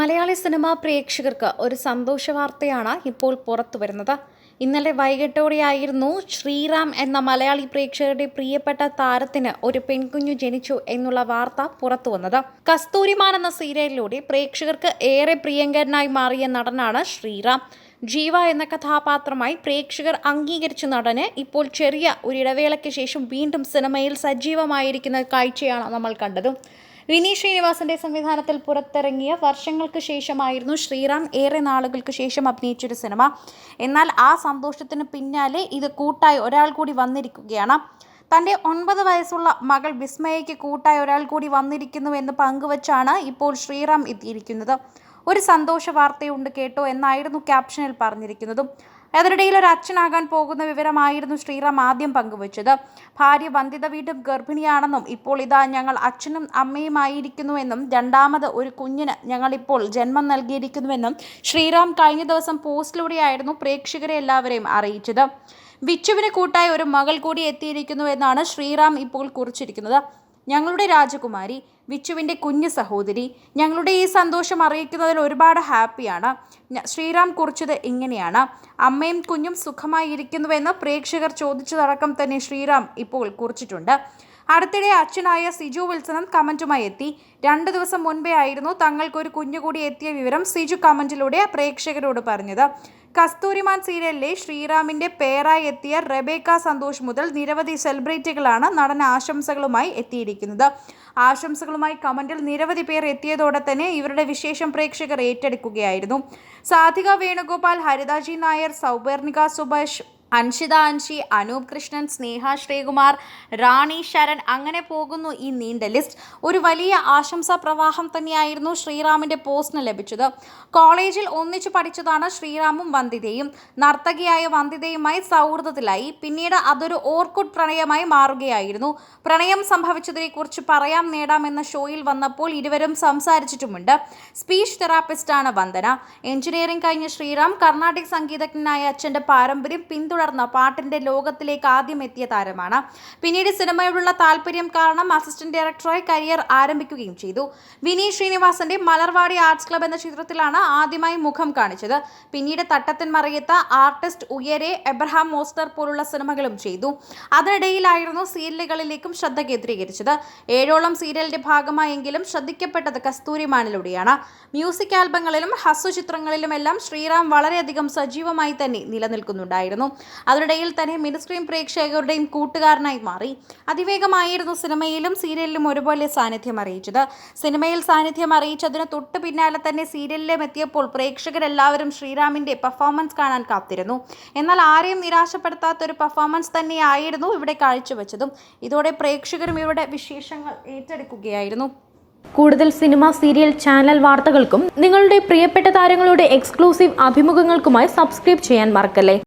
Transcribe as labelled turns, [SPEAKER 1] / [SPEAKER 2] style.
[SPEAKER 1] Malayali cinema പ്രേക്ഷകർക്ക് ഒരു സന്തോഷ വാർത്തയാണ് ഇപ്പോൾ പുറത്തു വരുന്നത്. ഇന്നലെ വൈകിട്ടോടെയായിരുന്നു ശ്രീറാം എന്ന മലയാളി പ്രേക്ഷകരുടെ പ്രിയപ്പെട്ട താരത്തിന് ഒരു പെൺകുഞ്ഞു ജനിച്ചു എന്നുള്ള വാർത്ത പുറത്തു വന്നത്. കസ്തൂരിമാൻ എന്ന സീരിയലിലൂടെ പ്രേക്ഷകർക്ക് ഏറെ പ്രിയങ്കരനായി മാറിയ നടനാണ് ശ്രീറാം. ജീവ എന്ന കഥാപാത്രമായി പ്രേക്ഷകർ അംഗീകരിച്ച നടന് ഇപ്പോൾ ചെറിയ ഒരു ഇടവേളയ്ക്ക് ശേഷം വീണ്ടും സിനിമയിൽ സജീവമായിരിക്കുന്ന കാഴ്ചയാണ് നമ്മൾ കണ്ടത്. വിനീത് ശ്രീനിവാസന്റെ സംവിധാനത്തിൽ പുറത്തിറങ്ങിയ വർഷങ്ങൾക്ക് ശേഷമായിരുന്നു ശ്രീറാം ഏറെ നാളുകൾക്ക് ശേഷം അഭിനയിച്ചൊരു സിനിമ. എന്നാൽ ആ സന്തോഷത്തിന് പിന്നാലെ ഇത് കൂട്ടായി ഒരാൾ കൂടി വന്നിരിക്കുകയാണ്. തന്റെ ഒൻപത് വയസ്സുള്ള മകൾ വിസ്മയയ്ക്ക് കൂട്ടായി ഒരാൾ കൂടി വന്നിരിക്കുന്നു എന്ന് പങ്കുവച്ചാണ് ഇപ്പോൾ ശ്രീറാം എത്തിയിരിക്കുന്നത്. ഒരു സന്തോഷ വാർത്തയുണ്ട് കേട്ടോ എന്നായിരുന്നു ക്യാപ്ഷനിൽ പറഞ്ഞിരിക്കുന്നതും. അതിനിടയിൽ ഒരു അച്ഛനാകാൻ പോകുന്ന വിവരമായിരുന്നു ശ്രീറാം ആദ്യം പങ്കുവച്ചത്. ഭാര്യ വന്ദിത വീണ്ടും ഗർഭിണിയാണെന്നും ഇപ്പോൾ ഇതാ ഞങ്ങൾ അച്ഛനും അമ്മയുമായിരിക്കുന്നുവെന്നും രണ്ടാമത് ഒരു കുഞ്ഞിന് ഞങ്ങളിപ്പോൾ ജന്മം നൽകിയിരിക്കുന്നുവെന്നും ശ്രീറാം കഴിഞ്ഞ ദിവസം പോസ്റ്റിലൂടെയായിരുന്നു പ്രേക്ഷകരെ എല്ലാവരെയും അറിയിച്ചത്. വിച്ചുവിന് കൂട്ടായി ഒരു മകൾ കൂടി എത്തിയിരിക്കുന്നു എന്നാണ് ശ്രീറാം ഇപ്പോൾ കുറിച്ചിരിക്കുന്നത്. ഞങ്ങളുടെ രാജകുമാരി വിച്ചുവിന്റെ കുഞ്ഞു സഹോദരി ഞങ്ങളുടെ ഈ സന്തോഷം അറിയിക്കുന്നതിൽ ഒരുപാട് ഹാപ്പിയാണ്. ശ്രീറാം കുറിച്ചത് ഇങ്ങനെയാണ്. അമ്മയും കുഞ്ഞും സുഖമായി ഇരിക്കുന്നുവെന്ന് പ്രേക്ഷകർ ചോദിച്ചതടക്കം തന്നെ ശ്രീറാം ഇപ്പോൾ കുറിച്ചിട്ടുണ്ട്. അടുത്തിടെ അച്ഛനായ സിജു വിൽസണും കമന്റുമായി എത്തി. രണ്ട് ദിവസം മുൻപേ ആയിരുന്നു തങ്ങൾക്കൊരു കുഞ്ഞുകൂടി എത്തിയ വിവരം സിജു കമന്റിലൂടെ പ്രേക്ഷകരോട് പറഞ്ഞത്. കസ്തൂരിമാൻ സീരിയലിലെ ശ്രീറാമിന്റെ പേരായി എത്തിയ റെബേക്ക സന്തോഷ് മുതൽ നിരവധി സെലിബ്രിറ്റികളാണ് നടന ആശംസകളുമായി എത്തിയിരിക്കുന്നത്. ആശംസകളുമായി കമന്റിൽ നിരവധി പേർ എത്തിയതോടെ തന്നെ ഇവരുടെ വിശേഷം പ്രേക്ഷകർ ഏറ്റെടുക്കുകയായിരുന്നു. സാധിക വേണുഗോപാൽ ഹരിതാജി നായർ സൗപർണിക സുഭാഷ് അൻഷിത അൻഷി അനൂപ് കൃഷ്ണൻ സ്നേഹ ശ്രീകുമാർ റാണി ശരൺ അങ്ങനെ പോകുന്നു ഈ നീണ്ട ലിസ്റ്റ്. ഒരു വലിയ ആശംസാ പ്രവാഹം തന്നെയായിരുന്നു ശ്രീറാമിന്റെ പോസ്റ്റിന് ലഭിച്ചത്. കോളേജിൽ ഒന്നിച്ചു പഠിച്ചതാണ് ശ്രീറാമും വന്ദിതയും. നർത്തകിയായ വന്ദിതയുമായി സൗഹൃദത്തിലായി. പിന്നീട് അതൊരു ഓർക്കുഡ് പ്രണയമായി മാറുകയായിരുന്നു. പ്രണയം സംഭവിച്ചതിനെക്കുറിച്ച് പറയാം നേടാമെന്ന ഷോയിൽ വന്നപ്പോൾ ഇരുവരും സംസാരിച്ചിട്ടുമുണ്ട്. സ്പീച്ച് തെറാപ്പിസ്റ്റാണ് വന്ദന. എഞ്ചിനീയറിംഗ് കഴിഞ്ഞ ശ്രീറാം കർണാടിക് സംഗീതജ്ഞനായ അച്ഛന്റെ പാരമ്പര്യം പിന്തുടർന്ന പാട്ടിന്റെ ലോകത്തിലേക്ക് ആദ്യം എത്തിയ താരമാണ്. പിന്നീട് സിനിമയോടുള്ള താല്പര്യം കാരണം അസിസ്റ്റന്റ് ഡയറക്ടറായി കരിയർ ആരംഭിക്കുകയും ചെയ്തു. വിനീത് ശ്രീനിവാസന്റെ മലർവാടി ആർട്സ് ക്ലബ് എന്ന ചിത്രത്തിലാണ് ആദ്യമായി മുഖം കാണിച്ചത്. പിന്നീട് തട്ടത്തിൻ മറിയത്ത ആർട്ടിസ്റ്റ് ഉയരെ എബ്രഹാം മോസ്റ്റർ പോലുള്ള സിനിമകളും ചെയ്തു. അതിനിടയിലായിരുന്നു സീരിയലുകളിലേക്കും ശ്രദ്ധ കേന്ദ്രീകരിച്ചത്. ഏഴോളം സീരിയലിന്റെ ഭാഗമായെങ്കിലും ശ്രദ്ധിക്കപ്പെട്ടത് കസ്തൂരിമാനിലൂടെയാണ് മ്യൂസിക് ആൽബങ്ങളിലും ഹസ്വചിത്രങ്ങളിലുമെല്ലാം ശ്രീറാം വളരെയധികം സജീവമായി തന്നെ നിലനിൽക്കുന്നുണ്ടായിരുന്നു. അതിനിടയിൽ തന്നെ മിനിസ്ട്രീം പ്രേക്ഷകരുടെയും കൂട്ടുകാരനായി മാറി. അതിവേഗമായിരുന്നു സിനിമയിലും സീരിയലിലും ഒരുപോലെ സാന്നിധ്യം അറിയിച്ചത്. സിനിമയിൽ സാന്നിധ്യം അറിയിച്ചതിന് തൊട്ട് പിന്നാലെ തന്നെ സീരിയലിലും എത്തിയപ്പോൾ പ്രേക്ഷകരെല്ലാവരും ശ്രീറാമിന്റെ പെർഫോമൻസ് കാണാൻ കാത്തിരുന്നു. എന്നാൽ ആരെയും നിരാശപ്പെടുത്താത്ത ഒരു പെർഫോമൻസ് തന്നെയായിരുന്നു ഇവിടെ കാഴ്ചവെച്ചതും. ഇതോടെ പ്രേക്ഷകരും ഇവരുടെ വിശേഷങ്ങൾ ഏറ്റെടുക്കുകയായിരുന്നു.
[SPEAKER 2] കൂടുതൽ സിനിമ സീരിയൽ ചാനൽ വാർത്തകൾക്കും നിങ്ങളുടെ പ്രിയപ്പെട്ട താരങ്ങളുടെ എക്സ്ക്ലൂസീവ് അഭിമുഖങ്ങൾക്കുമായി സബ്സ്ക്രൈബ് ചെയ്യാൻ മറക്കല്ലേ?